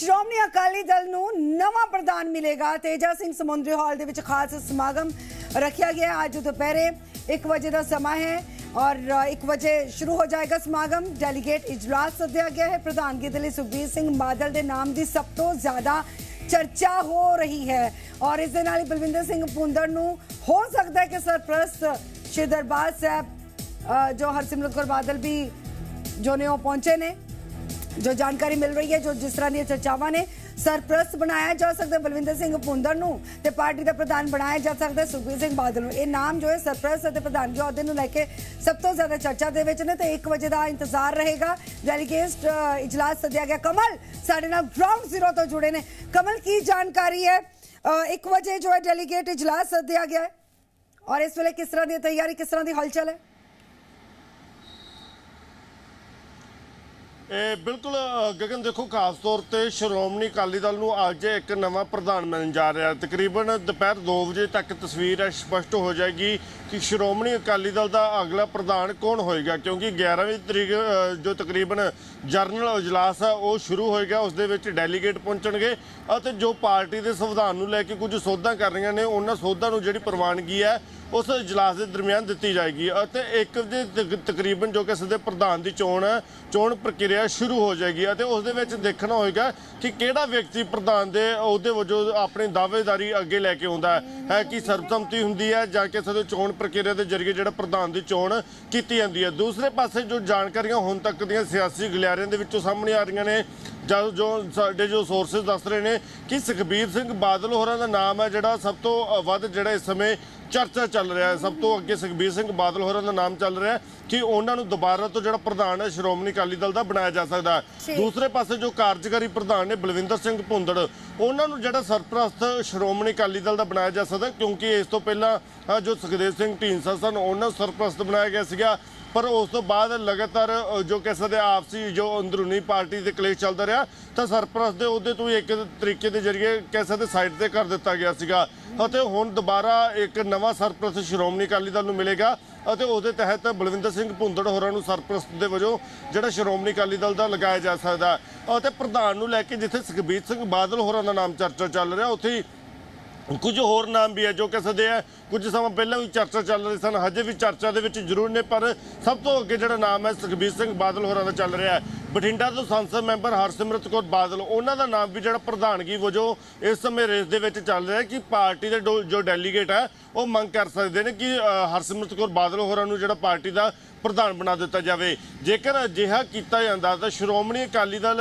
ਸ਼੍ਰੋਮਣੀ ਅਕਾਲੀ ਦਲ ਨੂੰ ਨਵਾਂ ਪ੍ਰਧਾਨ ਮਿਲੇਗਾ ਤੇਜਾ ਸਿੰਘ ਸਮੁੰਦਰੀ ਹਾਲ ਦੇ ਵਿੱਚ ਖਾਸ ਸਮਾਗਮ ਰੱਖਿਆ ਗਿਆ ਅੱਜ ਦੁਪਹਿਰੇ 1 ਵਜੇ ਦਾ ਸਮਾਂ ਹੈ ਔਰ 1 ਵਜੇ ਸ਼ੁਰੂ ਹੋ ਜਾਏਗਾ ਸਮਾਗਮ। ਡੈਲੀਗੇਟ ਇਜਲਾਸ ਸੱਦਿਆ ਗਿਆ ਹੈ। ਪ੍ਰਧਾਨਗੀ ਦੇ ਲਈ ਸੁਖਬੀਰ ਸਿੰਘ ਬਾਦਲ ਦੇ ਨਾਮ ਦੀ ਸਭ ਤੋਂ ਜ਼ਿਆਦਾ ਚਰਚਾ ਹੋ ਰਹੀ ਹੈ ਔਰ ਇਸ ਦੇ ਨਾਲ ਹੀ ਬਲਵਿੰਦਰ ਸਿੰਘ ਪੁੰਦਰ ਨੂੰ ਹੋ ਸਕਦਾ ਹੈ ਕਿ ਸਰਪ੍ਰਸਤ ਸ਼੍ਰੀ ਦਰਬਾਰ ਸਾਹਿਬ ਜੋ ਹਰਸਿਮਰਤ ਕੌਰ ਬਾਦਲ ਵੀ ਜੋ ਨੇ ਉਹ ਪਹੁੰਚੇ ਨੇ। ਜੋ ਜਾਣਕਾਰੀ ਮਿਲ ਰਹੀ ਹੈ, ਜੋ ਜਿਸ ਤਰ੍ਹਾਂ ਦੀਆਂ ਚਰਚਾਵਾਂ ਨੇ, ਸਰਪ੍ਰਸਤ ਬਣਾਇਆ ਜਾ ਸਕਦਾ ਬਲਵਿੰਦਰ ਸਿੰਘ ਪੁੰਦਰ ਨੂੰ ਤੇ ਪਾਰਟੀ ਦਾ ਪ੍ਰਧਾਨ ਬਣਾਇਆ ਜਾ ਸਕਦਾ ਸੁਖਬੀਰ ਸਿੰਘ ਬਾਦਲ ਨੂੰ। ਇਹ ਨਾਮ ਜੋ ਹੈ, ਸਰਪ੍ਰਸਤ ਅਤੇ ਪ੍ਰਧਾਨਗੀ ਅਹੁਦੇ ਨੂੰ ਲੈ ਕੇ ਸਭ ਤੋਂ ਜ਼ਿਆਦਾ ਚਰਚਾ ਦੇ ਵਿੱਚ ਨੇ ਤੇ 1 ਵਜੇ ਦਾ ਇੰਤਜ਼ਾਰ ਰਹੇਗਾ। ਡੈਲੀਗੇਟ ਇਜਲਾਸ ਸੱਦਿਆ ਗਿਆ। ਕਮਲ ਸਾਡੇ ਨਾਲ ਗਰਾਊਂਡ ਜ਼ੀਰੋ ਤੋਂ ਜੁੜੇ ਨੇ। ਕਮਲ, ਕੀ ਜਾਣਕਾਰੀ ਹੈ? 1 ਵਜੇ ਜੋ ਹੈ ਡੈਲੀਗੇਟ ਇਜਲਾਸ ਸੱਦਿਆ ਗਿਆ ਔਰ ਇਸ ਵੇਲੇ ਕਿਸ ਤਰ੍ਹਾਂ ਦੀ ਤਿਆਰੀ, ਕਿਸ ਤਰ੍ਹਾਂ ਦੀ ਹਲਚਲ ਹੈ? ਇਹ ਬਿਲਕੁਲ ਗਗਨ ਦੇਖੋ, ਖਾਸ ਤੌਰ ਤੇ ਸ਼੍ਰੋਮਣੀ ਅਕਾਲੀ ਦਲ ਨੂੰ ਅੱਜ ਇੱਕ ਨਵਾਂ ਪ੍ਰਧਾਨ ਮਿਲਣ ਜਾ ਰਿਹਾ। ਤਕਰੀਬਨ ਦੁਪਹਿਰ 2 ਵਜੇ ਤੱਕ ਤਸਵੀਰ ਹੈ ਸਪਸ਼ਟ ਹੋ ਜਾਏਗੀ ਕਿ ਸ਼੍ਰੋਮਣੀ ਅਕਾਲੀ ਦਲ ਦਾ ਅਗਲਾ ਪ੍ਰਧਾਨ ਕੌਣ ਹੋਏਗਾ, ਕਿਉਂਕਿ 11ਵੀਂ ਤਰੀਕ ਜੋ ਤਕਰੀਬਨ ਜਰਨਲ ਇਜਲਾਸ ਹੈ ਉਹ ਸ਼ੁਰੂ ਹੋਏਗਾ, ਉਸ ਦੇ ਵਿੱਚ ਡੈਲੀਗੇਟ ਪਹੁੰਚਣਗੇ ਅਤੇ ਜੋ ਪਾਰਟੀ ਦੇ ਸੰਵਿਧਾਨ ਨੂੰ ਲੈ ਕੇ ਕੁਝ ਸੋਧਾਂ ਕਰ ਰਹੀਆਂ ਨੇ, ਉਹਨਾਂ ਸੋਧਾਂ ਨੂੰ ਜਿਹੜੀ ਪ੍ਰਵਾਨਗੀ ਹੈ ਉਸ ਇਜਲਾਸ ਦੇ ਦਰਮਿਆਨ ਦਿੱਤੀ ਜਾਏਗੀ ਅਤੇ ਇੱਕ ਦੇ ਤਕਰੀਬਨ ਜੋ ਕਿ ਸਦੇ ਪ੍ਰਧਾਨ ਦੀ ਚੋਣ ਹੈ ਚੋਣ ਪ੍ਰਕਿਰਿਆ ਸ਼ੁਰੂ ਹੋ ਜਾਏਗੀ ਅਤੇ ਉਸ ਦੇ ਵਿੱਚ ਦੇਖਣਾ ਹੋਏਗਾ ਕਿ ਕਿਹੜਾ ਵਿਅਕਤੀ ਪ੍ਰਧਾਨ ਦੇ ਅਹੁਦੇ ਵਜੋਂ ਆਪਣੀ ਦਾਅਵੇਦਾਰੀ ਅੱਗੇ ਲੈ ਕੇ ਆਉਂਦਾ ਹੈ। ਹੈ ਕਿ ਸਰਬਸੰਮਤੀ ਹੁੰਦੀ ਹੈ ਜਾਂ ਕਿ ਸਦੇ ਚੋਣ ਪ੍ਰਕਿਰਿਆ ਦੇ ਜ਼ਰੀਏ ਜਿਹੜਾ ਪ੍ਰਧਾਨ ਦੀ ਚੋਣ ਕੀਤੀ ਜਾਂਦੀ ਹੈ। ਦੂਸਰੇ ਪਾਸੇ ਜੋ ਜਾਣਕਾਰੀਆਂ ਹੁਣ ਤੱਕ ਦੀਆਂ ਸਿਆਸੀ ਗਲਿਆਰਿਆਂ ਦੇ ਵਿੱਚੋਂ ਸਾਹਮਣੇ ਆ ਰਹੀਆਂ ਨੇ, ਜਦ ਜੋ ਸਾਡੇ ਜੋ ਸੋਰਸਸ ਦੱਸ ਰਹੇ ਨੇ ਕਿ ਸੁਖਬੀਰ ਸਿੰਘ ਬਾਦਲ ਹੋਰਾਂ ਦਾ ਨਾਮ ਹੈ ਜਿਹੜਾ ਸਭ ਤੋਂ ਵੱਧ ਜਿਹੜਾ ਇਸ ਸਮੇਂ ਚਰਚਾ ਚੱਲ ਰਿਹਾ ਹੈ। ਸਭ ਤੋਂ ਅੱਗੇ ਸੁਖਬੀਰ ਸਿੰਘ ਬਾਦਲ ਹੋਰਾਂ ਦਾ ਨਾਮ ਚੱਲ ਰਿਹਾ ਹੈ ਕਿ ਉਹਨਾਂ ਨੂੰ ਦੁਬਾਰਾ ਤੋਂ ਜਿਹੜਾ ਪ੍ਰਧਾਨ ਹੈ ਸ਼੍ਰੋਮਣੀ ਅਕਾਲੀ ਦਲ ਦਾ ਬਣਾਇਆ ਜਾ ਸਕਦਾ। ਹੈ। ਦੂਸਰੇ ਪਾਸੇ ਜੋ ਕਾਰਜਕਾਰੀ ਪ੍ਰਧਾਨ ਨੇ ਬਲਵਿੰਦਰ ਸਿੰਘ ਭੁੰਦੜ ਉਹਨਾਂ ਨੂੰ ਜਿਹੜਾ ਸਰਪ੍ਰਸਤ ਸ਼੍ਰੋਮਣੀ ਅਕਾਲੀ ਦਲ ਦਾ ਬਣਾਇਆ ਜਾ ਸਕਦਾ ਕਿਉਂਕਿ ਇਸ ਤੋਂ ਪਹਿਲਾਂ ਜੋ ਸੁਖਦੇਵ ਸਿੰਘ ਢੀਂਡਸਾ ਸਨ ਉਹਨਾਂ ਨੂੰ ਸਰਪ੍ਰਸਤ ਬਣਾਇਆ ਗਿਆ ਸੀਗਾ। ਪਰ ਉਸ ਤੋਂ ਬਾਅਦ ਲਗਾਤਾਰ ਜੋ ਕਹਿ ਸਕਦੇ ਆਪਸੀ ਜੋ ਅੰਦਰੂਨੀ ਪਾਰਟੀ ਦੇ ਕਲੇਸ਼ ਚੱਲਦਾ ਰਿਹਾ, ਤਾਂ ਸਰਪ੍ਰਸਤ ਦੇ ਉਹਦੇ ਤੋਂ ਹੀ ਇੱਕ ਤਰੀਕੇ ਦੇ ਜ਼ਰੀਏ ਕਹਿ ਸਕਦੇ ਸਾਈਡ ਤੇ ਕਰ ਦਿੱਤਾ ਗਿਆ ਸੀਗਾ। ਅਤੇ ਹੁਣ ਦੁਬਾਰਾ ਇੱਕ ਨਵਾਂ ਸਰਪ੍ਰਸਤ ਸ਼੍ਰੋਮਣੀ ਅਕਾਲੀ ਦਲ ਨੂੰ ਮਿਲੇਗਾ ਅਤੇ ਉਹਦੇ ਤਹਿਤ ਬਲਵਿੰਦਰ ਸਿੰਘ ਭੁੰਦੜ ਹੋਰਾਂ ਨੂੰ ਸਰਪ੍ਰਸਤ ਦੇ ਵਜੋਂ ਜਿਹੜਾ ਸ਼੍ਰੋਮਣੀ ਅਕਾਲੀ ਦਲ ਦਾ ਲਗਾਇਆ ਜਾ ਸਕਦਾ। ਅਤੇ ਪ੍ਰਧਾਨ ਨੂੰ ਲੈ ਕੇ ਜਿੱਥੇ ਸੁਖਬੀਰ ਸਿੰਘ ਬਾਦਲ ਹੋਰਾਂ ਦਾ ਨਾਮ ਚਰਚਾ ਚੱਲ ਰਿਹਾ, ਉੱਥੇ ਹੀ ਕੁਝ ਹੋਰ ਨਾਮ ਵੀ ਹੈ ਜੋ ਕਿ ਸਦੇ ਹੈ। ਕੁਝ ਸਮਾਂ ਪਹਿਲਾਂ ਵੀ ਚਰਚਾ ਚੱਲ ਰਹੀ ਸਨ, ਹਜੇ ਵੀ ਚਰਚਾ ਦੇ ਵਿੱਚ ਜ਼ਰੂਰ ਨੇ, ਪਰ ਸਭ ਤੋਂ ਅੱਗੇ ਜਿਹੜਾ ਨਾਮ ਹੈ ਸੁਖਬੀਰ ਸਿੰਘ ਬਾਦਲ ਹੋਰਾਂ ਦਾ ਚੱਲ ਰਿਹਾ ਹੈ। ਬਠਿੰਡਾ ਤੋਂ ਸੰਸਦ ਮੈਂਬਰ ਹਰਸਿਮਰਤ ਕੌਰ ਬਾਦਲ, ਉਹਨਾਂ ਦਾ ਨਾਮ ਵੀ ਜਿਹੜਾ ਪ੍ਰਧਾਨਗੀ ਵਜੋਂ ਇਸ ਸਮੇਂ ਰੇਸ ਦੇ ਵਿੱਚ ਚੱਲ ਰਿਹਾ ਕਿ ਪਾਰਟੀ ਦੇ ਡੋ- ਜੋ ਡੈਲੀਗੇਟ ਹੈ, ਉਹ ਮੰਗ ਕਰ ਸਕਦੇ ਨੇ ਕਿ ਹਰਸਿਮਰਤ ਕੌਰ ਬਾਦਲ ਹੋਰਾਂ ਨੂੰ ਜਿਹੜਾ ਪਾਰਟੀ ਦਾ ਪ੍ਰਧਾਨ ਬਣਾ ਦਿੱਤਾ ਜਾਵੇ। ਜੇਕਰ ਅਜਿਹਾ ਕੀਤਾ ਜਾਂਦਾ ਤਾਂ ਸ਼੍ਰੋਮਣੀ ਅਕਾਲੀ ਦਲ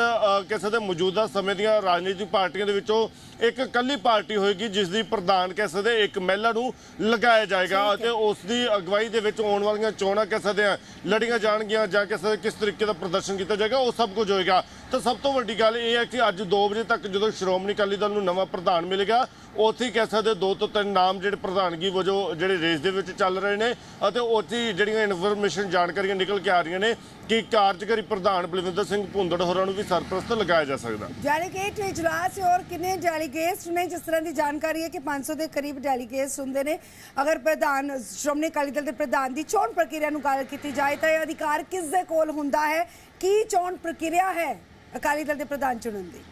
ਕਿਸੇ ਦੇ ਮੌਜੂਦਾ ਸਮੇਂ ਦੀਆਂ ਰਾਜਨੀਤਿਕ ਪਾਰਟੀਆਂ ਦੇ ਵਿੱਚੋਂ ਇੱਕ ਇਕੱਲੀ ਪਾਰਟੀ ਹੋਏਗੀ ਜਿਸ ਦੀ ਪ੍ਰਧਾਨ ਕਹਿ ਸਕਦੇ ਇੱਕ ਮਹਿਲਾ ਨੂੰ ਲਗਾਇਆ ਜਾਏਗਾ ਅਤੇ ਉਸ ਦੀ ਅਗਵਾਈ ਦੇ ਵਿੱਚ ਆਉਣ ਵਾਲੀਆਂ ਚੋਣਾਂ ਕਹਿ ਸਕਦੇ ਆ ਲੜੀਆਂ ਜਾਣਗੀਆਂ ਜਾਂ ਕਹਿ ਸਕਦੇ ਕਿਸ ਤਰੀਕੇ ਦਾ ਪ੍ਰਦਰਸ਼ਨ ਕੀਤਾ ਜਾਏਗਾ ਉਹ ਸਭ ਕੁਝ ਹੋਏਗਾ। ਤਾਂ ਸਭ ਤੋਂ ਵੱਡੀ ਗੱਲ ਇਹ ਹੈ ਕਿ ਅੱਜ 2 ਵਜੇ ਤੱਕ ਜਦੋਂ ਸ਼੍ਰੋਮਣੀ ਅਕਾਲੀ ਦਲ ਨੂੰ ਨਵਾਂ ਪ੍ਰਧਾਨ ਮਿਲੇਗਾ ਉੱਥੇ ਕਹਿ ਸਕਦੇ ਦੋ ਤੋਂ ਤਿੰਨ ਨਾਮ ਜਿਹੜੇ ਪ੍ਰਧਾਨਗੀ ਵਜੋਂ ਜਿਹੜੇ ਰੇਸ ਦੇ ਵਿੱਚ ਚੱਲ ਰਹੇ ਨੇ ਅਤੇ ਉੱਥੇ ਜਿਹੜੀਆਂ ਇਨਫੋਰਮੇਸ਼ਨ ਜਾਣਕਾਰੀਆਂ ਨਿਕਲ ਕੇ ਆ ਰਹੀਆਂ ਨੇ ਕਿ ਕਾਰਜਕਾਰੀ ਪ੍ਰਧਾਨ ਬਲਵਿੰਦਰ ਸਿੰਘ ਭੁੰਦੜ ਹੋਰਾਂ ਨੂੰ ਵੀ ਸਰਪ੍ਰਸਤ ਲਗਾਇਆ ਜਾ ਸਕਦਾ। ਡੈਲੀਗੇਟ ਇਜਲਾਸ ਔਰ ਕਿੰਨੇ ਡੈਲੀਗੇਟਸ ਨੇ, ਜਿਸ ਤਰ੍ਹਾਂ ਦੀ ਜਾਣਕਾਰੀ ਹੈ ਕਿ 500 ਦੇ ਕਰੀਬ ਡੈਲੀਗੇਟਸ ਹੁੰਦੇ ਨੇ। ਅਗਰ ਪ੍ਰਧਾਨ, ਸ਼੍ਰੋਮਣੀ ਅਕਾਲੀ ਦਲ ਦੇ ਪ੍ਰਧਾਨ ਦੀ ਚੋਣ ਪ੍ਰਕਿਰਿਆ ਨੂੰ ਗੱਲ ਕੀਤੀ ਜਾਏ ਤਾਂ ਇਹ ਅਧਿਕਾਰ ਕਿਸ ਦੇ ਕੋਲ ਹੁੰਦਾ ਹੈ? ਕੀ ਚੋਣ ਪ੍ਰਕਿਰਿਆ ਹੈ ਅਕਾਲੀ ਦਲ ਦੇ ਪ੍ਰਧਾਨ ਚੁਣਨ ਦੀ ਇਹ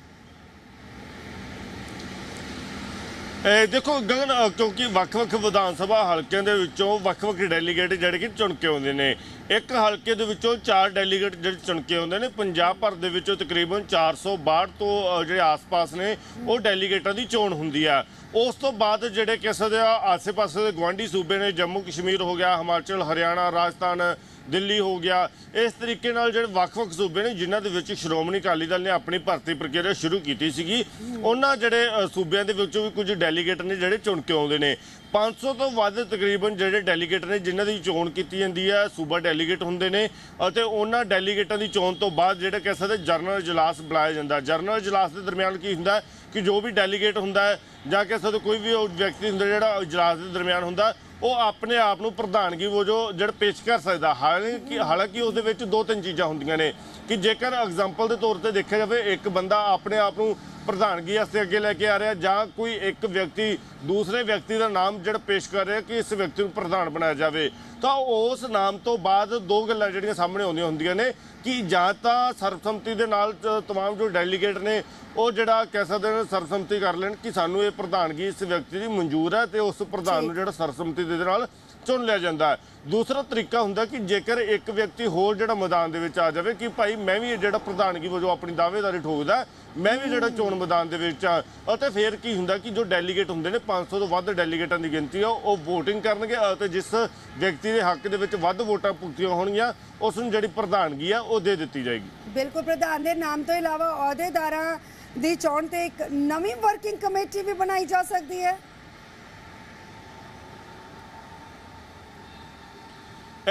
ਦੇਖੋ ਗਗਨ ਕਿਉਂਕਿ ਵੱਖ-ਵੱਖ ਵਿਧਾਨ ਸਭਾ ਹਲਕਿਆਂ ਦੇ ਵਿੱਚੋਂ ਵੱਖ-ਵੱਖ ਡੈਲੀਗੇਟ ਜਿਹੜੇ ਕਿ ਚੁਣ ਕੇ ਆਉਂਦੇ ਨੇ। ਇੱਕ ਹਲਕੇ ਦੇ ਵਿੱਚੋਂ ਚਾਰ ਡੈਲੀਗੇਟ ਜਿਹੜੇ ਚੁਣ ਕੇ ਆਉਂਦੇ ਨੇ। ਪੰਜਾਬ ਭਰ ਦੇ ਵਿੱਚੋਂ ਤਕਰੀਬਨ 462 ਤੋਂ ਜਿਹੜੇ ਆਸ-ਪਾਸ ਨੇ, ਉਹ ਡੈਲੀਗੇਟਾਂ ਦੀ ਚੋਣ ਹੁੰਦੀ ਆ। ਉਸ ਤੋਂ ਬਾਅਦ ਜਿਹੜੇ ਕਿਸੇ ਦੇ ਆਸੇ-ਪਾਸੇ ਦੇ ਗਵਾਂਢੀ ਸੂਬੇ ਨੇ, ਜੰਮੂ ਕਸ਼ਮੀਰ ਹੋ ਗਿਆ, ਹਿਮਾਚਲ, ਹਰਿਆਣਾ, ਰਾਜਸਥਾਨ, ਦਿੱਲੀ ਹੋ ਗਿਆ। ਇਸ ਤਰੀਕੇ ਨਾਲ ਜਿਹੜੇ ਵੱਖ-ਵੱਖ ਸੂਬੇ ਨੇ, ਜਿਨ੍ਹਾਂ ਦੇ ਵਿੱਚ ਸ਼੍ਰੋਮਣੀ ਅਕਾਲੀ ਦਲ ਨੇ ਆਪਣੀ ਭਰਤੀ ਪ੍ਰਕਿਰਿਆ ਸ਼ੁਰੂ ਕੀਤੀ ਸੀਗੀ, ਉਹਨਾਂ ਜਿਹੜੇ ਸੂਬਿਆਂ ਦੇ ਵਿੱਚੋਂ ਵੀ ਕੁਝ ਡੈਲੀਗੇਟ ਨੇ ਜਿਹੜੇ ਚੁਣ ਕੇ ਆਉਂਦੇ ਨੇ। 500 ਤੋਂ ਵੱਧ ਤਕਰੀਬਨ ਜਿਹੜੇ ਡੈਲੀਗੇਟ ਨੇ, ਜਿਨ੍ਹਾਂ ਦੀ ਚੋਣ ਕੀਤੀ ਜਾਂਦੀ ਹੈ, ਸੂਬਾ ਡੈਲੀਗੇਟ ਹੁੰਦੇ ਨੇ ਅਤੇ ਉਹਨਾਂ ਡੈਲੀਗੇਟਾਂ ਦੀ ਚੋਣ ਤੋਂ ਬਾਅਦ ਜਿਹੜਾ ਕਹਿ ਸਕਦੇ ਜਰਨਲ ਇਜਲਾਸ ਬੁਲਾਇਆ ਜਾਂਦਾ। ਜਰਨਲ ਇਜਲਾਸ ਦੇ ਦਰਮਿਆਨ ਕੀ ਹੁੰਦਾ ਕਿ ਜੋ ਵੀ ਡੈਲੀਗੇਟ ਹੁੰਦਾ ਹੈ ਜਾਂ ਕਹਿ ਸਕਦੇ ਕੋਈ ਵੀ ਉਹ ਵਿਅਕਤੀ ਹੁੰਦਾ ਜਿਹੜਾ ਇਜਲਾਸ ਦੇ ਦਰਮਿਆਨ ਹੁੰਦਾ, ਉਹ ਆਪਣੇ ਆਪ ਨੂੰ ਪ੍ਰਧਾਨਗੀ ਵਜੋਂ ਜਿਹੜਾ ਪੇਸ਼ ਕਰ ਸਕਦਾ। ਹਾਲਾਂਕਿ ਹਾਲਾਂਕਿ ਉਸ ਦੇ ਵਿੱਚ ਦੋ ਤਿੰਨ ਚੀਜ਼ਾਂ ਹੁੰਦੀਆਂ ਨੇ ਕਿ ਜੇਕਰ ਐਗਜ਼ਾਮਪਲ ਦੇ ਤੌਰ ਤੇ ਦੇਖਿਆ ਜਾਵੇ, ਇੱਕ ਬੰਦਾ ਆਪਣੇ ਆਪ ਨੂੰ ਪ੍ਰਧਾਨਗੀ ਵਾਸਤੇ ਅੱਗੇ ਲੈ ਕੇ ਆ ਰਿਹਾ ਜਾਂ ਕੋਈ ਇੱਕ ਵਿਅਕਤੀ ਦੂਸਰੇ ਵਿਅਕਤੀ ਦਾ ਨਾਮ ਜਿਹੜਾ ਪੇਸ਼ ਕਰ ਰਿਹਾ ਕਿ ਇਸ ਵਿਅਕਤੀ ਨੂੰ ਪ੍ਰਧਾਨ ਬਣਾਇਆ ਜਾਵੇ। ਤਾਂ ਉਸ ਨਾਮ ਤੋਂ ਬਾਅਦ ਦੋ ਗੱਲਾਂ ਜਿਹੜੀਆਂ ਸਾਹਮਣੇ ਆਉਂਦੀਆਂ ਹੁੰਦੀਆਂ ਨੇ ਕਿ ਜਾਂ ਤਾਂ ਸਰਬਸੰਮਤੀ ਦੇ ਨਾਲ ਤਮਾਮ ਜੋ ਡੈਲੀਗੇਟ ਨੇ ਉਹ ਜਿਹੜਾ ਕਹਿ ਸਕਦੇ ਨੇ ਸਰਬਸੰਮਤੀ ਕਰ ਲੈਣ ਕਿ ਸਾਨੂੰ ਇਹ ਪ੍ਰਧਾਨਗੀ ਇਸ ਵਿਅਕਤੀ ਦੀ ਮਨਜ਼ੂਰ ਹੈ ਤੇ ਉਸ ਪ੍ਰਧਾਨ ਨੂੰ ਜਿਹੜਾ ਸਰਬਸੰਮਤੀ ਦੇ ਨਾਲ ਚੁਣ ਲਿਆ ਜਾਂਦਾ ਹੈ। ਦੂਸਰਾ ਤਰੀਕਾ ਹੁੰਦਾ ਕਿ ਜੇਕਰ ਇੱਕ ਵਿਅਕਤੀ ਹੋਰ ਜਿਹੜਾ ਮੈਦਾਨ ਦੇ ਵਿੱਚ ਆ ਜਾਵੇ ਕਿ ਭਾਈ ਮੈਂ ਵੀ ਜਿਹੜਾ ਪ੍ਰਧਾਨਗੀ ਵਜੋਂ ਆਪਣੀ ਦਾਅਵੇਦਾਰੀ ਠੋਕਦਾ ਮੈਂ ਵੀ ਜਿਹੜਾ ਚੋਣ ਮੈਦਾਨ ਦੇ ਵਿੱਚ ਆ ਅਤੇ ਫਿਰ ਕੀ ਹੁੰਦਾ ਕਿ ਜੋ ਡੈਲੀਗੇਟ ਹੁੰਦੇ ਨੇ 500 ਤੋਂ ਵੱਧ ਡੈਲੀਗੇਟਾਂ ਦੀ ਗਿਣਤੀ ਆ, ਉਹ VOTING ਕਰਨਗੇ ਅਤੇ ਜਿਸ ਵਿਅਕਤੀ ਦੇ ਹੱਕ ਦੇ ਵਿੱਚ ਵੱਧ ਵੋਟਾਂ ਪੁੱਗੀਆਂ ਹੋਣਗੀਆਂ, ਉਸ ਨੂੰ ਜਿਹੜੀ ਪ੍ਰਧਾਨਗੀ ਆ, ਉਹ ਦੇ ਦਿੱਤੀ ਜਾਏਗੀ। ਬਿਲਕੁਲ, ਪ੍ਰਧਾਨ ਦੇ ਨਾਮ ਤੋਂ ਇਲਾਵਾ ਅਹੁਦੇਦਾਰਾਂ ਦੀ ਚੋਣ ਤੇ ਇੱਕ ਨਵੀਂ ਵਰਕਿੰਗ ਕਮੇਟੀ ਵੀ ਬਣਾਈ ਜਾ ਸਕਦੀ ਹੈ।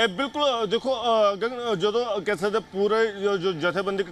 ਇਹ ਬਿਲਕੁਲ ਦੇਖੋ ਗਗਨ, ਜਦੋਂ ਕਹਿ ਸਕਦੇ ਪੂਰੇ ਜੋ- ਜੋ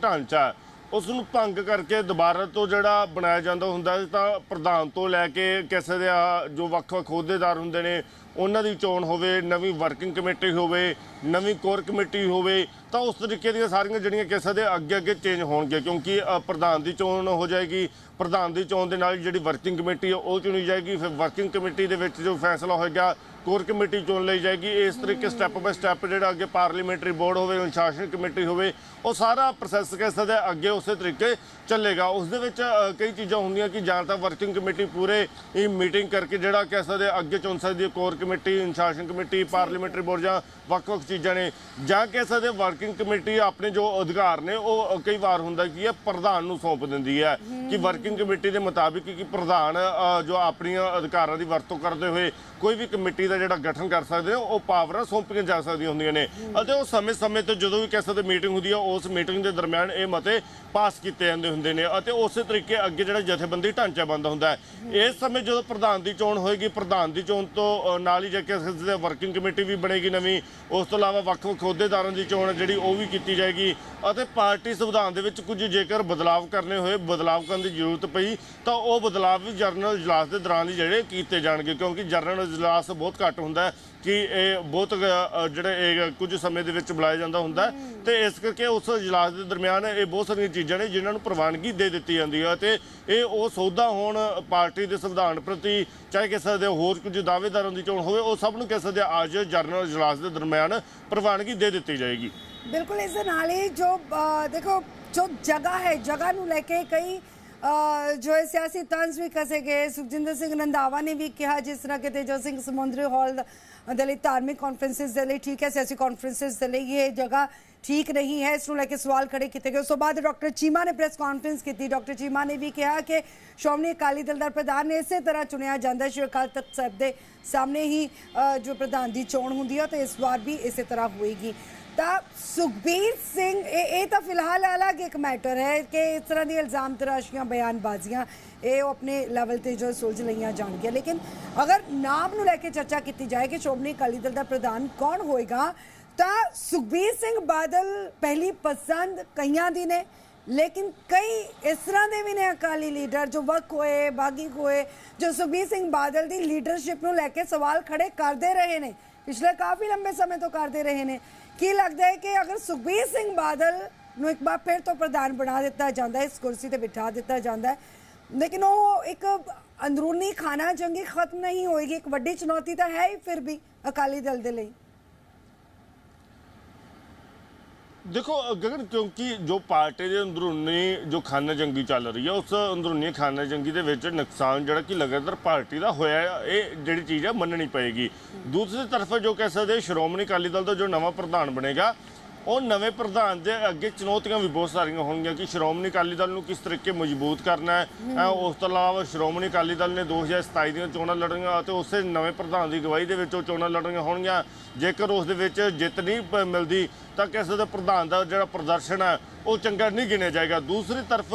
ਢਾਂਚਾ ਉਸ ਨੂੰ ਭੰਗ ਕਰਕੇ ਦੁਬਾਰਾ ਤੋਂ ਜਿਹੜਾ ਬਣਾਇਆ ਜਾਂਦਾ ਹੁੰਦਾ ਤਾਂ ਪ੍ਰਧਾਨ ਤੋਂ ਲੈ ਕੇ ਕਹਿ ਸਕਦੇ ਆ ਜੋ ਵੱਖ-ਵੱਖ ਅਹੁਦੇਦਾਰ ਹੁੰਦੇ ਨੇ ਉਹਨਾਂ ਦੀ ਚੋਣ ਹੋਵੇ ਨਵੀਂ ਵਰਕਿੰਗ ਕਮੇਟੀ ਹੋਵੇ ਨਵੀਂ ਕੋਰ ਕਮੇਟੀ ਹੋਵੇ ਤਾਂ ਉਸ ਤਰੀਕੇ ਦੀਆਂ ਸਾਰੀਆਂ ਜਿਹੜੀਆਂ ਕਹਿ ਸਕਦੇ ਅੱਗੇ ਅੱਗੇ ਚੇਂਜ ਹੋਣਗੇ ਕਿਉਂਕਿ ਪ੍ਰਧਾਨ ਦੀ ਚੋਣ ਹੋ ਜਾਏਗੀ ਪ੍ਰਧਾਨ ਦੀ ਚੋਣ ਦੇ ਨਾਲ ਜਿਹੜੀ ਵਰਕਿੰਗ ਕਮੇਟੀ ਹੈ ਉਹ ਚੁਣੀ ਜਾਏਗੀ ਫਿਰ ਵਰਕਿੰਗ ਕਮੇਟੀ ਦੇ ਵਿੱਚ ਜੋ ਫੈਸਲਾ ਹੋਏਗਾ ਕੋਰ ਕਮੇਟੀ ਚੁਣ ਲਈ ਜਾਏਗੀ। ਇਸ ਤਰੀਕੇ ਸਟੈਪ ਬਾਈ ਸਟੈਪ ਜਿਹੜਾ ਅੱਗੇ ਪਾਰਲੀਮੈਂਟਰੀ ਬੋਰਡ ਹੋਵੇ, ਅਨੁਸ਼ਾਸਨ ਕਮੇਟੀ ਹੋਵੇ, ਉਹ ਸਾਰਾ ਪ੍ਰੋਸੈਸ ਕਹਿ ਸਕਦੇ ਅੱਗੇ ਉਸੇ ਤਰੀਕੇ ਚੱਲੇਗਾ। ਉਸ ਦੇ ਵਿੱਚ ਕਈ ਚੀਜ਼ਾਂ ਹੁੰਦੀਆਂ ਕਿ ਜਾਂ ਤਾਂ ਵਰਕਿੰਗ ਕਮੇਟੀ ਪੂਰੇ ਇਹ ਮੀਟਿੰਗ ਕਰਕੇ ਜਿਹੜਾ ਕਹਿ ਸਕਦੇ ਅੱਗੇ ਚੁਣ ਸਕਦੀ ਹੈ ਕੋਰ ਕਮੇਟੀ, ਅਨੁਸ਼ਾਸਨ ਕਮੇਟੀ ਪਾਰਲੀਮੈਂਟਰੀ ਬੋਰਡ ਜਾਂ ਵੱਖ-ਵੱਖ ਚੀਜ਼ਾਂ ਨੇ। ਜਾਂ ਕਹਿ ਸਕਦੇ ਵਰਕਿੰਗ ਕਮੇਟੀ ਆਪਣੇ ਜੋ ਅਧਿਕਾਰ ਨੇ, ਉਹ ਕਈ ਵਾਰ ਹੁੰਦਾ ਕੀ ਹੈ, ਪ੍ਰਧਾਨ ਨੂੰ ਸੌਂਪ ਦਿੰਦੀ ਹੈ। ਕਿ ਵਰਕਿੰਗ ਕਮੇਟੀ ਦੇ ਮੁਤਾਬਿਕ ਕਿ ਪ੍ਰਧਾਨ ਜੋ ਆਪਣੀਆਂ ਅਧਿਕਾਰਾਂ ਦੀ ਵਰਤੋਂ ਕਰਦੇ ਹੋਏ ਕੋਈ ਵੀ ਕਮੇਟੀ ਦਾ ਜਿਹੜਾ ਗਠਨ ਕਰ ਸਕਦੇ ਹੋ, ਉਹ ਪਾਵਰਾਂ ਸੌਂਪੀਆਂ ਜਾ ਸਕਦੀਆਂ ਹੁੰਦੀਆਂ ਨੇ। ਅਤੇ ਉਹ ਸਮੇਂ-ਸਮੇਂ ਤੇ ਜਦੋਂ ਵੀ ਕਹਿ ਸਕਦੇ ਮੀਟਿੰਗ ਹੁੰਦੀ ਹੈ ਉਸ ਮੀਟਿੰਗ ਦੇ ਦਰਮਿਆਨ ਇਹ ਮਤੇ ਪਾਸ ਕੀਤੇ ਜਾਂਦੇ ਹੁੰਦੇ ਨੇ ਅਤੇ ਉਸੇ ਤਰੀਕੇ ਅੱਗੇ ਜਿਹੜਾ ਜਥੇਬੰਦੀ ਢਾਂਚਾ ਬੰਦਾ ਹੁੰਦਾ ਹੈ। ਇਸ ਸਮੇਂ ਜਦੋਂ ਪ੍ਰਧਾਨ ਦੀ ਚੋਣ ਹੋਏਗੀ ਪ੍ਰਧਾਨ ਦੀ ਚੋਣ ਤੋਂ ਨਾਲ ਹੀ ਜੇ ਕਹਿ ਸਕਦੇ ਵਰਕਿੰਗ ਕਮੇਟੀ ਵੀ ਬਣੇਗੀ ਨਵੀਂ। ਉਸ ਤੋਂ ਇਲਾਵਾ ਵੱਖ-ਵੱਖ ਅਹੁਦੇਦਾਰਾਂ ਦੀ ਚੋਣ ਜਿਹੜੀ ਉਹ ਵੀ ਕੀਤੀ ਜਾਏਗੀ। ਅਤੇ ਪਾਰਟੀ ਸੰਵਿਧਾਨ ਦੇ ਵਿੱਚ ਕੁਝ ਜੇਕਰ ਬਦਲਾਵ ਕਰਨੇ ਹੋਏ ਬਦਲਾਵ ਕਰਨ ਦੀ ਜ਼ਰੂਰਤ ਪਈ ਤਾਂ ਉਹ ਬਦਲਾਵ ਵੀ ਜਨਰਲ ਇਜਲਾਸ ਦੇ ਦੌਰਾਨ ਹੀ ਜਿਹੜੇ ਕੀਤੇ ਜਾਣਗੇ। ਕਿਉਂਕਿ ਜਨਰਲ ਇਜਲਾਸ ਬਹੁਤ ਘੱਟ ਹੁੰਦਾ ਹੈ ਕਿ ਇਹ ਬਹੁਤ ਅ, ਜਿਹੜੇ ਇਹ ਕੁਝ ਸਮੇਂ ਦੇ ਵਿੱਚ ਬੁਲਾਇਆ ਜਾਂਦਾ ਹੁੰਦਾ ਹੈ। ਤੇ ਇਸ ਕਰਕੇ ਉਸ ਇਜਲਾਸ ਦੇ ਦਰਮਿਆਨ ਇਹ ਬਹੁਤ ਸਾਰੀਆਂ ਚੀਜ਼ਾਂ ਨੇ ਜਿਨ੍ਹਾਂ ਨੂੰ ਪ੍ਰਵਾਨਗੀ ਦੇ ਦਿੱਤੀ ਜਾਂਦੀ ਹੈ ਤੇ ਇਹ ਉਹ ਸੌਦਾ ਹੋਣ ਪਾਰਟੀ ਦੇ ਸੰਵਿਧਾਨ ਪ੍ਰਤੀ, ਚਾਹੇ ਕਿਸੇ ਦੇ ਹੋਰ ਕੁਝ ਦਾਅਵੇਦਾਰਾਂ ਦੀ ਚੋਣ ਹੋਵੇ, ਉਹ ਸਭ ਨੂੰ ਕਿਸੇ ਦੇ ਅੱਜ ਜਰਨਲ ਇਜਲਾਸ ਦੇ ਦਰਮਿਆਨ ਪ੍ਰਵਾਨਗੀ ਦੇ ਦਿੱਤੀ ਜਾਏਗੀ। ਬਿਲਕੁਲ ਇਸ ਦੇ ਨਾਲ ਹੀ ਜੋ ਦੇਖੋ, ਜੋ ਜਗ੍ਹਾ ਹੈ, ਜਗ੍ਹਾ ਨੂੰ ਲੈ ਕੇ ਕਈ ਜੋ ਹੈ ਸਿਆਸੀ ਤੰਜ਼ ਵੀ ਕਸੇ ਗਏ। ਸੁਖਜਿੰਦਰ ਸਿੰਘ ਰੰਧਾਵਾ ਨੇ ਵੀ ਕਿਹਾ, ਜਿਸ ਤਰ੍ਹਾਂ ਕਿ ਤੇਜਾ ਸਿੰਘ ਸਮੁੰਦਰੀ ਹਾਲ ਦੇ ਲਈ ਧਾਰਮਿਕ ਕਾਨਫਰੰਸਿਸ ਦੇ ਲਈ ਠੀਕ ਹੈ, ਸਿਆਸੀ ਕਾਨਫਰੰਸਿਸ ਦੇ ਲਈ ਇਹ ਜਗ੍ਹਾ ਠੀਕ ਨਹੀਂ ਹੈ। ਇਸ ਨੂੰ ਲੈ ਕੇ ਸਵਾਲ ਖੜੇ ਕੀਤੇ ਗਏ। ਉਸ ਤੋਂ ਬਾਅਦ ਡਾਕਟਰ ਚੀਮਾ ਨੇ ਪ੍ਰੈਸ ਕਾਨਫਰੰਸ ਕੀਤੀ। ਡਾਕਟਰ ਚੀਮਾ ਨੇ ਵੀ ਕਿਹਾ ਕਿ ਸ਼੍ਰੋਮਣੀ ਅਕਾਲੀ ਦਲ ਦਾ ਪ੍ਰਧਾਨ ਨੇ ਇਸੇ ਤਰ੍ਹਾਂ ਚੁਣਿਆ ਜਾਂਦਾ ਸ਼੍ਰੀ ਅਕਾਲ ਤਖਤ ਸਾਹਿਬ ਦੇ ਸਾਹਮਣੇ ਹੀ ਜੋ ਪ੍ਰਧਾਨ ਦੀ ਚੋਣ ਹੁੰਦੀ ਹੈ ਤੇ ਇਸ ਵਾਰ ਵੀ ਇਸੇ ਤਰ੍ਹਾਂ ਹੋਏਗੀ। ਤਾਂ ਸੁਖਬੀਰ ਸਿੰਘ, ਇਹ ਇਹ ਤਾਂ ਫਿਲਹਾਲ ਅਲੱਗ ਇੱਕ ਮੈਟਰ ਹੈ ਕਿ ਇਸ ਤਰ੍ਹਾਂ ਦੀ ਇਲਜ਼ਾਮ ਤਰਾਸ਼ੀਆਂ, ਬਿਆਨਬਾਜ਼ੀਆਂ, ਇਹ ਉਹ ਆਪਣੇ ਲੈਵਲ ਤੇ ਜੋ ਸੁਲਝ ਲਈਆਂ ਜਾਣਗੀਆਂ। ਲੇਕਿਨ ਅਗਰ ਨਾਮ ਨੂੰ ਲੈ ਕੇ ਚਰਚਾ ਕੀਤੀ ਜਾਏ ਕਿ ਸ਼੍ਰੋਮਣੀ ਅਕਾਲੀ ਦਲ ਦਾ ਪ੍ਰਧਾਨ ਕੌਣ ਹੋਏਗਾ, ਤਾਂ ਸੁਖਬੀਰ ਸਿੰਘ ਬਾਦਲ ਪਹਿਲੀ ਪਸੰਦ ਕਈਆਂ ਦੀ ਨੇ, ਲੇਕਿਨ ਕਈ ਇਸ ਤਰ੍ਹਾਂ ਦੇ ਵੀ ਨੇ ਅਕਾਲੀ ਲੀਡਰ ਜੋ ਵਕ ਹੋਏ, ਬਾਗੀ ਹੋਏ, ਜੋ ਸੁਖਬੀਰ ਸਿੰਘ ਬਾਦਲ ਦੀ ਲੀਡਰਸ਼ਿਪ ਨੂੰ ਲੈ ਕੇ ਸਵਾਲ ਖੜੇ ਕਰਦੇ ਰਹੇ ਨੇ। ਪਿਛਲੇ ਕਾਫੀ ਲੰਬੇ ਸਮੇਂ ਤੋਂ ਕਰਦੇ ਰਹੇ ਨੇ। ਕੀ ਲੱਗਦਾ ਹੈ ਕਿ ਅਗਰ ਸੁਖਬੀਰ ਸਿੰਘ ਬਾਦਲ ਨੂੰ ਇੱਕ ਵਾਰ ਫਿਰ ਤੋਂ ਪ੍ਰਧਾਨ ਬਣਾ ਦਿੱਤਾ ਜਾਂਦਾ ਹੈ, ਇਸ ਕੁਰਸੀ ਤੇ ਬਿਠਾ ਦਿੱਤਾ ਜਾਂਦਾ ਹੈ, ਲੇਕਿਨ ਉਹ ਇੱਕ ਅੰਦਰੂਨੀ ਖਾਨਾ ਜੰਗੀ ਖਤਮ ਨਹੀਂ ਹੋਏਗੀ, ਇੱਕ ਵੱਡੀ ਚੁਣੌਤੀ ਤਾਂ ਹੈ ਹੀ ਫਿਰ ਵੀ ਅਕਾਲੀ ਦਲ ਦੇ ਲਈ। ਦੇਖੋ ਗਗਨ ਕਿਉਂਕਿ ਜੋ ਪਾਰਟੀ ਦੇ ਅੰਦਰੂਨੀ ਜੋ ਖਾਨਾ ਜੰਗੀ ਚੱਲ ਰਹੀ ਹੈ ਉਸ ਅੰਦਰੂਨੀ ਖਾਨਾ ਜੰਗੀ ਦੇ ਵਿੱਚ ਨੁਕਸਾਨ ਜਿਹੜਾ ਕਿ ਲਗਾਤਾਰ ਪਾਰਟੀ ਦਾ ਹੋਇਆ ਹੈ, ਇਹ ਜਿਹੜੀ ਚੀਜ਼ ਹੈ ਮੰਨਣੀ ਪਏਗੀ। ਦੂਸਰੀ ਤਰਫ ਜੋ ਕਹਿ ਸਕਦੇ ਸ਼੍ਰੋਮਣੀ ਅਕਾਲੀ ਦਲ ਦਾ ਜੋ ਨਵਾਂ ਪ੍ਰਧਾਨ ਬਣੇਗਾ ਉਹ ਨਵੇਂ ਪ੍ਰਧਾਨ ਦੇ ਅੱਗੇ ਚੁਣੌਤੀਆਂ ਵੀ ਬਹੁਤ ਸਾਰੀਆਂ ਹੋਣਗੀਆਂ ਕਿ ਸ਼੍ਰੋਮਣੀ ਅਕਾਲੀ ਦਲ ਨੂੰ ਕਿਸ ਤਰੀਕੇ ਮਜ਼ਬੂਤ ਕਰਨਾ ਹੈ। ਉਸ ਤੋਂ ਇਲਾਵਾ ਸ਼੍ਰੋਮਣੀ ਅਕਾਲੀ ਦਲ ਨੇ 2027 ਦੀਆਂ ਚੋਣਾਂ ਲੜਨੀਆਂ ਅਤੇ ਉਸੇ ਨਵੇਂ ਪ੍ਰਧਾਨ ਦੀ ਅਗਵਾਈ ਦੇ ਵਿੱਚ ਉਹ ਚੋਣਾਂ ਲੜਨੀਆਂ ਹੋਣਗੀਆਂ। ਜੇਕਰ ਉਸ ਦੇ ਵਿੱਚ ਜਿੱਤ ਨਹੀਂ ਮਿਲਦੀ ਤਾਂ ਕਿਸੇ ਦੇ ਪ੍ਰਧਾਨ ਦਾ ਜਿਹੜਾ ਪ੍ਰਦਰਸ਼ਨ ਹੈ ਉਹ ਚੰਗਾ ਨਹੀਂ ਗਿਣਿਆ ਜਾਏਗਾ। ਦੂਸਰੀ ਤਰਫ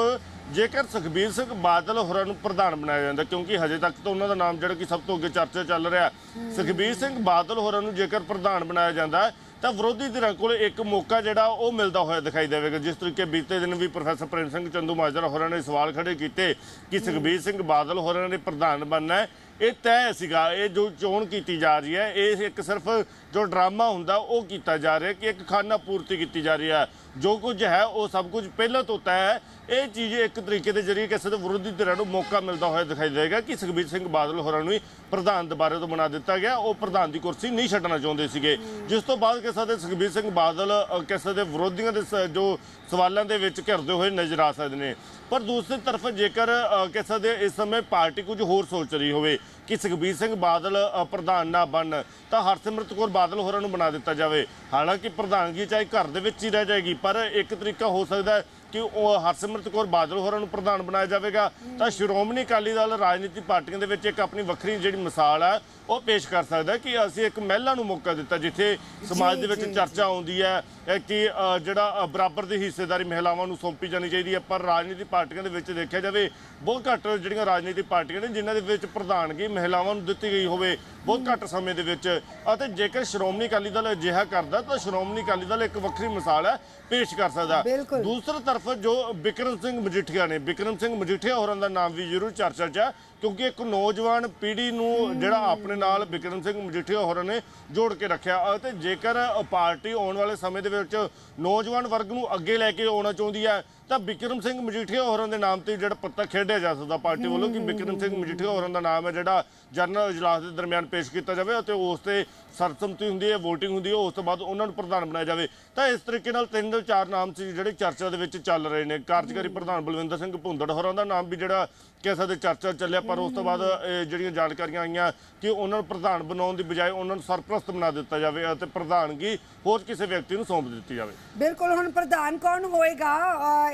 ਜੇਕਰ ਸੁਖਬੀਰ ਸਿੰਘ ਬਾਦਲ ਹੋਰਾਂ ਨੂੰ ਪ੍ਰਧਾਨ ਬਣਾਇਆ ਜਾਂਦਾ ਕਿਉਂਕਿ ਹਜੇ ਤੱਕ ਤਾਂ ਉਹਨਾਂ ਦਾ ਨਾਮ ਜਿਹੜਾ ਕਿ ਸਭ ਤੋਂ ਅੱਗੇ ਚਰਚਾ ਚੱਲ ਰਿਹਾ ਸੁਖਬੀਰ ਸਿੰਘ ਬਾਦਲ ਹੋਰਾਂ ਨੂੰ ਜੇਕਰ ਪ੍ਰਧਾਨ ਬਣਾਇਆ ਜਾਂਦਾ ਤਾਂ ਵਿਰੋਧੀ ਧਿਰਾਂ ਕੋਲ ਇੱਕ ਮੌਕਾ ਜਿਹੜਾ ਉਹ ਮਿਲਦਾ ਹੋਇਆ ਦਿਖਾਈ ਦੇਵੇਗਾ। ਜਿਸ ਤਰੀਕੇ ਬੀਤੇ ਦਿਨ ਵੀ ਪ੍ਰੋਫੈਸਰ ਪ੍ਰਿੰਸ ਸਿੰਘ ਚੰਦੂ ਮਾਜਰਾ ਹੋਰਾਂ ਨੇ ਸਵਾਲ ਖੜੇ ਕੀਤੇ ਕਿ ਸੁਖਬੀਰ ਸਿੰਘ ਬਾਦਲ ਹੋਰਾਂ ਨੇ ਪ੍ਰਧਾਨ ਬਣਨਾ ਹੈ। ਇਹ ਤੈਅ ਸੀਗਾ ਇਹ ਜੋ ਚੋਣ ਕੀਤੀ ਜਾ ਰਹੀ ਹੈ ਇਹ ਇੱਕ ਸਿਰਫ ਜੋ ਡਰਾਮਾ ਹੁੰਦਾ ਉਹ ਕੀਤਾ ਜਾ ਰਿਹਾ ਕਿ ਇੱਕ ਖਾਨਾ ਪੂਰਤੀ ਕੀਤੀ ਜਾ ਰਹੀ ਹੈ। ਜੋ ਕੁਝ ਹੈ ਉਹ ਸਭ ਕੁਝ ਪਹਿਲਾਂ ਤੋਂ ਤੈਅ ਹੈ। ਇਹ ਚੀਜ਼ ਇੱਕ ਤਰੀਕੇ ਦੇ ਜਰੀਏ ਕਿਸੇ ਦੇ ਵਿਰੋਧੀ ਧਿਰਾਂ ਨੂੰ ਮੌਕਾ ਮਿਲਦਾ ਹੋਇਆ ਦਿਖਾਈ ਦੇਗਾ ਕਿ ਸੁਖਬੀਰ ਸਿੰਘ ਬਾਦਲ ਹੋਰਾਂ ਨੂੰ ਹੀ ਪ੍ਰਧਾਨ ਦੁਬਾਰੇ ਤੋਂ ਬਣਾ ਦਿੱਤਾ ਗਿਆ। ਉਹ ਪ੍ਰਧਾਨ ਦੀ ਕੁਰਸੀ ਨਹੀਂ ਛੱਡਣਾ ਚਾਹੁੰਦੇ ਸੀਗੇ। ਜਿਸ ਤੋਂ ਬਾਅਦ ਕਿਸੇ ਦੇ ਸੁਖਬੀਰ ਸਿੰਘ ਬਾਦਲ ਕਿਸੇ ਦੇ ਵਿਰੋਧੀਆਂ ਦੇ ਜੋ ਸਵਾਲਾਂ ਦੇ ਵਿੱਚ ਘਿਰਦੇ ਹੋਏ ਨਜ਼ਰ ਆ ਸਕਦੇ ਨੇ। ਪਰ ਦੂਸਰੀ ਤਰਫ ਜੇਕਰ ਕਿਸੇ ਦੇ ਇਸ ਸਮੇਂ ਪਾਰਟੀ ਕੁਝ ਹੋਰ ਸੋਚ ਰਹੀ ਹੋਵੇ ਕਿ ਸੁਖਬੀਰ ਸਿੰਘ ਬਾਦਲ ਪ੍ਰਧਾਨ ਨਾ ਬਣ, ਤਾਂ ਹਰਸਿਮਰਤ ਕੌਰ ਬਾਦਲ ਹੋਰਾਂ ਨੂੰ ਬਣਾ ਦਿੱਤਾ ਜਾਵੇ। ਹਾਲਾਂਕਿ ਪ੍ਰਧਾਨਗੀ ਚਾਹੇ ਘਰ ਦੇ ਵਿੱਚ ਹੀ ਰਹਿ ਜਾਏਗੀ, ਪਰ ਇੱਕ ਤਰੀਕਾ ਹੋ ਸਕਦਾ ਕਿ ਉਹ ਹਰਸਿਮਰਤ ਕੌਰ ਬਾਦਲ ਹੋਰਾਂ ਨੂੰ ਪ੍ਰਧਾਨ ਬਣਾਇਆ ਜਾਵੇਗਾ ਤਾਂ ਸ਼੍ਰੋਮਣੀ ਅਕਾਲੀ ਦਲ ਰਾਜਨੀਤੀ ਪਾਰਟੀਆਂ ਦੇ ਵਿੱਚ ਇੱਕ ਆਪਣੀ ਵੱਖਰੀ ਜਿਹੜੀ ਮਿਸਾਲ ਹੈ ਉਹ ਪੇਸ਼ ਕਰ ਸਕਦਾ ਕਿ ਅਸੀਂ ਇੱਕ ਮਹਿਲਾ ਨੂੰ ਮੌਕਾ ਦਿੱਤਾ ਜਿੱਥੇ ਸਮਾਜ ਦੇ ਵਿੱਚ। ਚਰਚਾ ਆਉਂਦੀ ਹੈ ਕਿ ਜਿਹੜਾ ਬਰਾਬਰ ਦੀ ਹਿੱਸੇਦਾਰੀ ਮਹਿਲਾਵਾਂ ਨੂੰ ਸੌਂਪੀ ਜਾਣੀ ਚਾਹੀਦੀ ਹੈ ਪਰ ਰਾਜਨੀਤੀ ਪਾਰਟੀਆਂ ਦੇ ਵਿੱਚ ਦੇਖਿਆ ਜਾਵੇ ਬਹੁਤ ਘੱਟ ਜਿਹੜੀਆਂ ਰਾਜਨੀਤੀ ਪਾਰਟੀਆਂ ਨੇ ਜਿਨ੍ਹਾਂ ਦੇ ਵਿੱਚ ਪ੍ਰਧਾਨਗੀ ਮਹਿਲਾਵਾਂ ਨੂੰ ਦਿੱਤੀ ਗਈ ਹੋਵੇ ਬਹੁਤ ਘੱਟ ਸਮੇਂ ਦੇ ਵਿੱਚ ਅਤੇ ਜੇਕਰ ਸ਼੍ਰੋਮਣੀ ਅਕਾਲੀ ਦਲ ਅਜਿਹਾ ਕਰਦਾ ਤਾਂ ਸ਼੍ਰੋਮਣੀ ਅਕਾਲੀ ਦਲ ਇੱਕ ਵੱਖਰੀ ਮਿਸਾਲ ਹੈ ਪੇਸ਼ ਕਰ ਸਕਦਾ। ਦੂਸਰੀ ਤਰਫ ਜੋ ਬਿਕਰਮ ਸਿੰਘ ਮਜੀਠੀਆ ਨੇ, ਬਿਕਰਮ ਸਿੰਘ ਮਜੀਠੀਆ ਹੋਰਾਂ ਦਾ ਨਾਮ ਵੀ ਜ਼ਰੂਰ ਚਰਚਾ 'ਚ ਹੈ। ਕਿਉਂਕਿ ਇੱਕ ਨੌਜਵਾਨ ਪੀੜ੍ਹੀ ਨੂੰ ਜਿਹੜਾ ਆਪਣੇ ਨਾਲ ਬਿਕਰਮ ਸਿੰਘ ਮਜੀਠੀਆ ਹੋਰਾਂ ਨੇ ਜੋੜ ਕੇ ਰੱਖਿਆ। ਅਤੇ ਜੇਕਰ ਪਾਰਟੀ ਆਉਣ ਵਾਲੇ ਸਮੇਂ ਦੇ ਵਿੱਚ ਨੌਜਵਾਨ ਵਰਗ ਨੂੰ ਅੱਗੇ ਲੈ ਕੇ ਆਉਣਾ ਚਾਹੁੰਦੀ ਹੈ, ਤਾਂ ਬਿਕਰਮ ਸਿੰਘ ਮਜੀਠੀਆ ਹੋਰਾਂ ਦੇ ਨਾਮ ਤੇ ਜਿਹੜਾ ਪੱਤਾ ਖੇਡਿਆ ਜਾ ਸਕਦਾ ਪਾਰਟੀ ਵੱਲੋਂ ਕਿ ਬਿਕਰਮ ਸਿੰਘ ਮਜੀਠੀਆ ਹੋਰਾਂ ਦਾ ਨਾਮ ਹੈ ਜਿਹੜਾ ਜਨਰਲ ਇਜਲਾਸ ਦੇ ਦਰਮਿਆਨ ਪੇਸ਼ ਕੀਤਾ ਜਾਵੇ ਅਤੇ ਉਸ ਤੇ ਸਰਬਸੰਮਤੀ ਹੁੰਦੀ ਹੈ VOTING ਹੁੰਦੀ ਹੈ, ਉਸ ਤੋਂ ਬਾਅਦ ਉਹਨਾਂ ਨੂੰ ਪ੍ਰਧਾਨ ਬਣਾਇਆ ਜਾਵੇ। ਤਾਂ ਇਸ ਤਰੀਕੇ ਨਾਲ ਤਿੰਨ ਤੋਂ ਚਾਰ ਨਾਮ ਸੀ ਜਿਹੜੇ ਚਰਚਾ ਦੇ ਵਿੱਚ ਚੱਲ ਰਹੇ ਨੇ। ਕਾਰਜਕਾਰੀ ਪ੍ਰਧਾਨ ਬਲਵਿੰਦਰ ਸਿੰਘ ਭੁੰਦੜ ਹੋਰਾਂ ਦਾ ਨਾਮ ਵੀ ਜਿਹੜਾ ਕਿਸੇ ਦੇ ਚਰਚਾ ਚੱਲਿਆ ਪਰ ਉਸ ਤੋਂ ਬਾਅਦ, ਇਹ ਜਿਹੜੀਆਂ ਜਾਣਕਾਰੀਆਂ ਆਈਆਂ ਕਿ ਉਹਨਾਂ ਨੂੰ ਪ੍ਰਧਾਨ ਬਣਾਉਣ ਦੀ ਬਜਾਏ ਉਹਨਾਂ ਨੂੰ ਸਰਪ੍ਰਸਤ ਬਣਾ ਦਿੱਤਾ ਜਾਵੇ ਅਤੇ ਪ੍ਰਧਾਨਗੀ ਹੋਰ ਕਿਸੇ ਵਿਅਕਤੀ ਨੂੰ ਸੌਂਪ ਦਿੱਤੀ ਜਾਵੇ। ਬਿਲਕੁਲ, ਹੁਣ ਪ੍ਰਧਾਨ ਕੌਣ ਹੋਏਗਾ?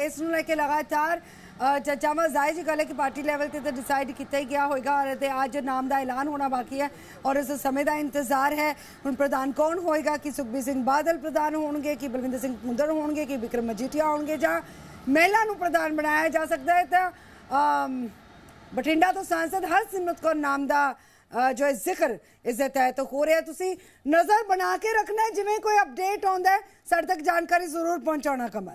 ਇਸ ਨੂੰ ਲੈ ਕੇ ਲਗਾਤਾਰ ਚਰਚਾਵਾਂ ਜ਼ਾਹਿਰ ਜੀ ਗੱਲ ਹੈ ਕਿ ਪਾਰਟੀ ਲੈਵਲ ਤੇ ਤਾਂ ਡਿਸਾਈਡ ਕੀਤਾ ਹੀ ਗਿਆ ਹੋਏਗਾ ਔਰ ਤੇ ਅੱਜ ਨਾਮ ਦਾ ਐਲਾਨ ਹੋਣਾ ਬਾਕੀ ਹੈ ਔਰ ਇਸ ਸਮੇਂ ਦਾ ਇੰਤਜ਼ਾਰ ਹੈ। ਹੁਣ ਪ੍ਰਧਾਨ ਕੌਣ ਹੋਏਗਾ? ਕਿ ਸੁਖਬੀਰ ਸਿੰਘ ਬਾਦਲ ਪ੍ਰਧਾਨ ਹੋਣਗੇ? ਕਿ ਬਲਵਿੰਦਰ ਸਿੰਘ ਮੁੰਦਰ ਹੋਣਗੇ? ਕਿ ਵਿਕਰਮ ਮਜੀਠੀਆ ਹੋਣਗੇ? ਜਾਂ ਮਹਿਲਾ ਨੂੰ ਪ੍ਰਧਾਨ ਬਣਾਇਆ ਜਾ ਸਕਦਾ ਹੈ ਤਾਂ ਬਠਿੰਡਾ ਤੋਂ ਸਾਂਸਦ ਹਰਸਿਮਰਤ ਕੌਰ ਨਾਮ ਦਾ ਜੋ ਹੈ ਜ਼ਿਕਰ ਇਸ ਦੇ ਤਹਿਤ ਹੋ ਰਿਹਾ ਤੁਸੀਂ ਨਜ਼ਰ ਬਣਾ ਕੇ ਰੱਖਣਾ ਜਿਵੇਂ ਕੋਈ ਅਪਡੇਟ ਆਉਂਦਾ ਸਾਡੇ ਤੱਕ ਜਾਣਕਾਰੀ ਜ਼ਰੂਰ ਪਹੁੰਚਾਉਣਾ ਕਮਲ।